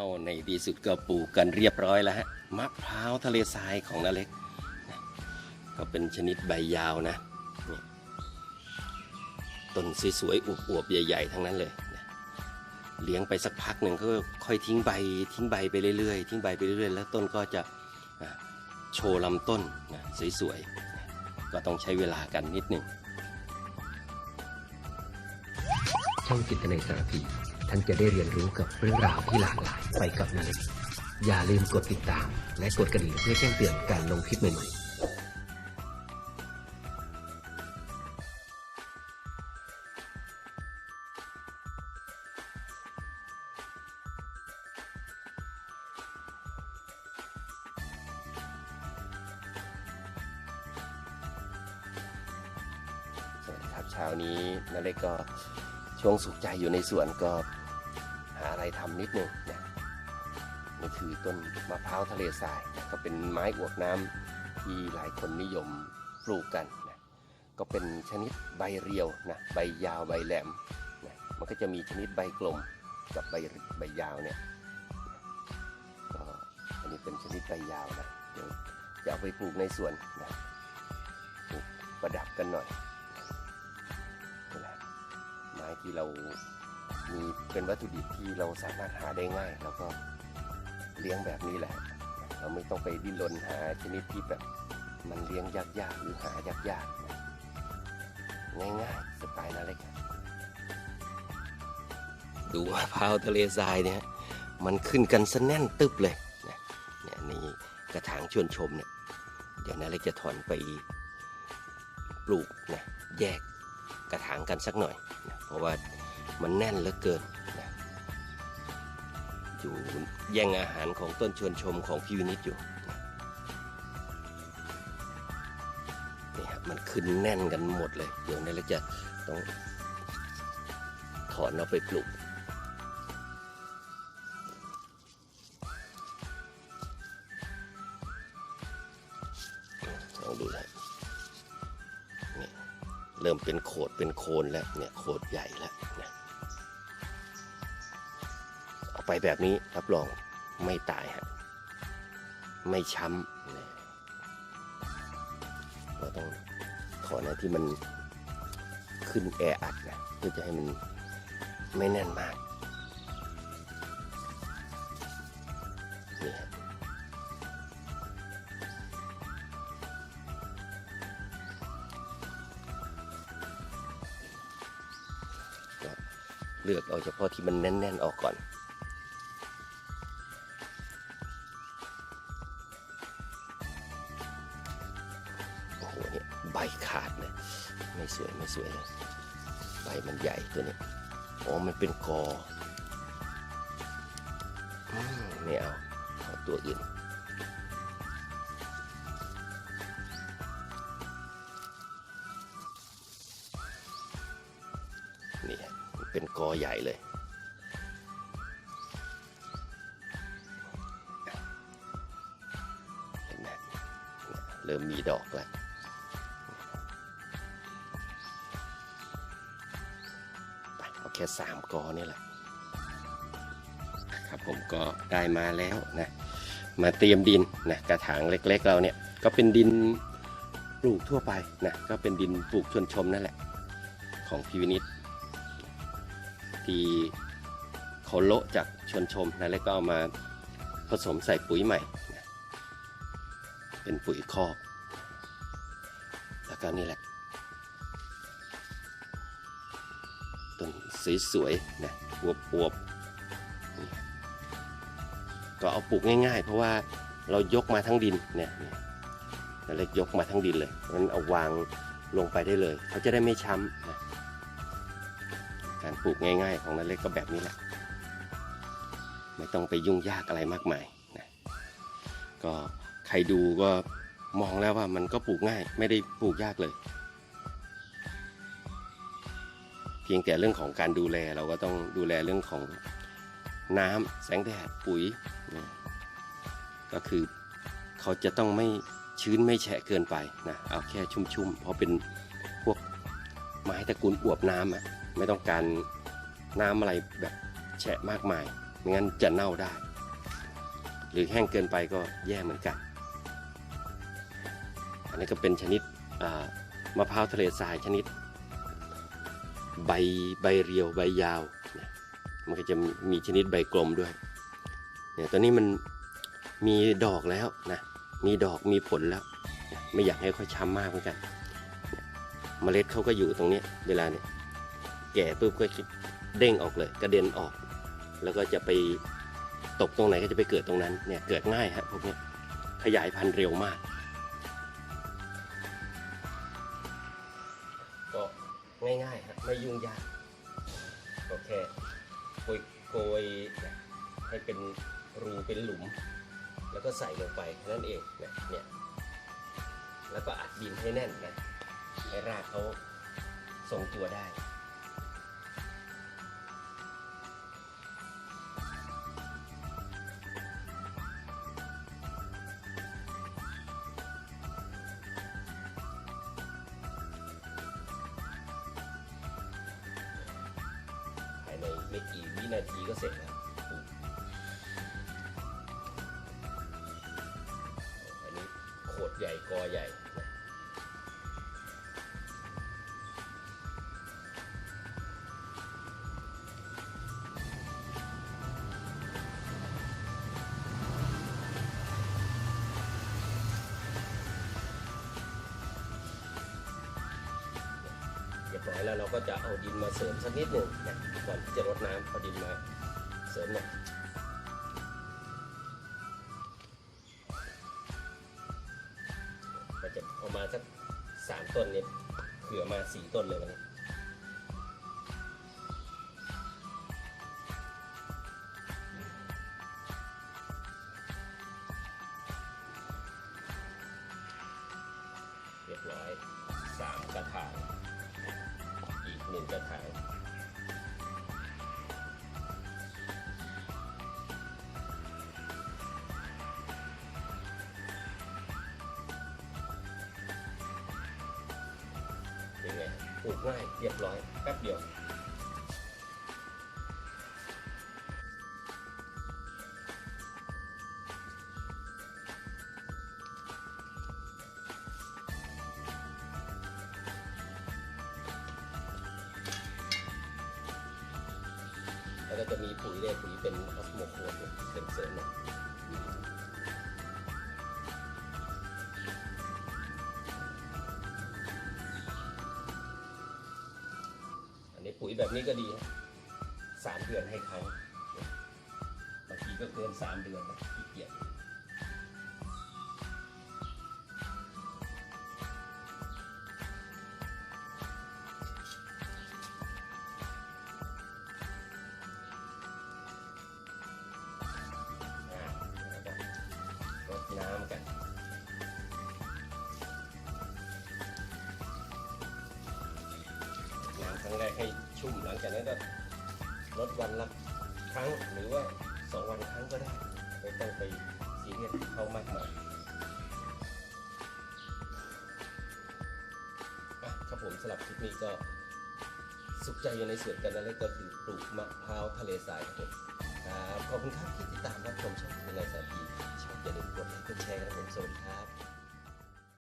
าในที่สุดก็ปลูกกันเรียบร้อยแล้วฮะมะพร้าวทะเลทรายของนาเล็กนะก็เป็นชนิดใบยาวนะนี่ต้นสวยๆอวบๆใหญ่ ๆ ทั้งนั้นเลยนะเลี้ยงไปสักพักหนึ่งก็ค่อยทิ้งใบ ทิ้งใบไปเรื่อยๆทิ้งใบไปเรื่อยๆแล้วต้นก็จะอะโชว์ลำต้นนะสวยๆนะก็ต้องใช้เวลากันนิดหนึ่งช่องจิตในสารพี ท่านจะได้เรียนรู้กับเรื่องราวที่หลากหลายไปกับนาเล็กอย่าลืมกดติดตาม และกดกระดิ่งเพื่อแจ้งเตือนการลงคลิปใหม่ๆสวัสดีครับเช้านี้นาเล็กก็ช่วงสุขใจอยู่ในสวนก็ อะไรทำนิดนึงนะนี่คือต้นมะพร้าวทะเลทรายนะก็เป็นไม้อวบน้ำที่หลายคนนิยมปลูกกันนะก็เป็นชนิดใบเรียวนะใบยาวใบแหลมนะมันก็จะมีชนิดใบกลมกับใบใบยาวเนี่ยก็อันนี้เป็นชนิดใบยาวนะเดี๋ยวจะเอาไปปลูกในสวนนะปลูกประดับกันหน่อยนี่แหละไม้ที่เรา มีเป็นวัตถุดิบที่เราสามารถหาได้ง่ายแล้วก็เลี้ยงแบบนี้แหละ เราไม่ต้องไปดิ้นรนหาชนิดที่แบบมันเลี้ยงยากๆหรือหายากๆนะง่ายๆสไตล์นาเล็กดูมะพร้าวทะเลทรายเนี่ยมันขึ้นกันสแน่นตึบเลยนะเนี่ยนี่กระถางชวนชมเนี่ยเดี๋ยวนาเล็กจะถอนไปปลูกนะแยกกระถางกันสักหน่อยนะเพราะว่า มันแน่นเหลือเกินนะอยู่แย่งอาหารของต้นชวนชมของพี่วินิจอยู่นี่ครับมันขึ้นแน่นกันหมดเลย เดี๋ยวนี้เราจะต้องถอนเอาไปปลูกลองดูนะเริ่มเป็นโขดเป็นโคนแล้วเนี่ยโขดใหญ่แล้ว อาไปแบบนี้รับรองไม่ตายฮะไม่ช้ำเราต้องถอนอะที่มันขึ้นแออัดนะเพื่อจะให้มันไม่แน่นมากนี่ฮะเลือกเอาเฉพาะที่มันแน่น ๆ ออกก่อน เนี่ยใบขาดเลยไม่สวยไม่สวยเลยใบมันใหญ่ตัวนี้อ๋อมันเป็นกอไม่เอาเอาตัวอื่นนี่เป็นกอใหญ่เลยเห็นไหมเนี่ยเริ่มมีดอกแล้ว ค่สามกอนี่แหละครับผมก็ได้มาแล้วนะมาเตรียมดินนะกระถางเล็กๆเราเนี่ยก็เป็นดินปลูกทั่วไปนะก็เป็นดินปลูกชวนชมนั่นแหละ ของพีวินิตที่เขาโละจากชวนชมนะแล้วก็เอามาผสมใส่ปุ๋ยใหม่นะเป็นปุ๋ยคอกแล้วก็นี่แหละ ต้นสวยๆนะอวบอวบๆก็เอาปลูกง่าย ๆ เพราะว่าเรายกมาทั้งดินเนี่ยนี่ยนาเล็กยกมาทั้งดินเลยมันเอาวางลงไปได้เลยเขาจะได้ไม่ช้ำนะการปลูกง่าย ๆ ของนาเล็กก็แบบนี้แหละ ไม่ต้องไปยุ่งยากอะไรมากมายนะก็ใครดูก็มองแล้วว่ามันก็ปลูกง่าย ไม่ได้ปลูกยากเลย พียงแต่เรื่องของการดูแลเราก็ต้องดูแลเรื่องของน้ำแสงแดดปุ๋ยนะก็คือเขาจะต้องไม่ชื้นไม่แฉะเกินไปนะเอาแค่ชุ่มๆเพราะเป็นพวกไม้ตระกูลอวบน้ำอะไม่ต้องการน้ำอะไรแบบแฉะมากมายไม่งั้นจะเน่าได้ หรือแห้งเกินไปก็แย่เหมือนกัน อันนี้ก็เป็นชนิดมะพร้าวทะเลทรายชนิด ใบใบเรียวใบยาวนะมันก็จะมีชนิดใบกลมด้วยเนี่ยตอนนี้มันมีดอกแล้วนะมีดอกมีผลแล้วนะไม่อยากให้ค่อยช้ำมากเหมือนกันเนี่ยเมล็ดเขาก็อยู่ตรงนี้เวลาเนี่ยแก่ปุ๊บก็เด้งออกเลยกระเด็นออก แล้วก็จะไปตกตรงไหนก็จะไปเกิดตรงนั้นเนี่ยเกิดง่ายฮะพวกนี้ขยายพันธุ์เร็วมาก ง่ายๆครับไม่ยุ่งยากก็แค่โกยโกยนะให้เป็นรูเป็นหลุม แล้วก็ใส่ลงไปนั่นเองนะเนี่ยแล้วก็อัดดินให้แน่นนะให้รากเขาทรงตัวได้ วินาทีก็เสร็จแล้วอันนี้โขดใหญ่กอใหญ่ บร้อยแล้วเราก็จะเอาดินมาเสริมสักนิดหนึ่งนะก่อนที่จะรดน้ำเอาดินมาเสริมหน่อยก็จะเอามาสักสามต้นเนี่ยเผื่อมาสี่ต้นเลยวันนี้ ง่ายเรียบร้อยแป๊บเดียว แล้วก็จะมีปุ๋ยเนี่ยปุ๋ยเป็นออสโมโคดเนี่ยเป็นเสริมหน่อย แบบนี้ก็ดีสามเดือนให้ครั้งบางทีก็เกินสามเดือนนะขี้เกียจอ่าแล้วก็รดน้ำกัน ลังจากนั้นก็ลดวันละครั้งหรือว่าสองวันครั้งก็ได้ไม่ต้องไปซีเรียสเขามากมายอะครับผมสำหรับคลิปนี้ก็สุขใจอยู่ในสวนกันนั่นเลยก็คือปลูกมะพร้าวทะเลทรายครับผมครับขอบคุณครับที่ติดตามรับชมช่องทะเลสาพีชอบอย่าลืมกดไลค์กดแชร์ครับผมสวัสดีครับ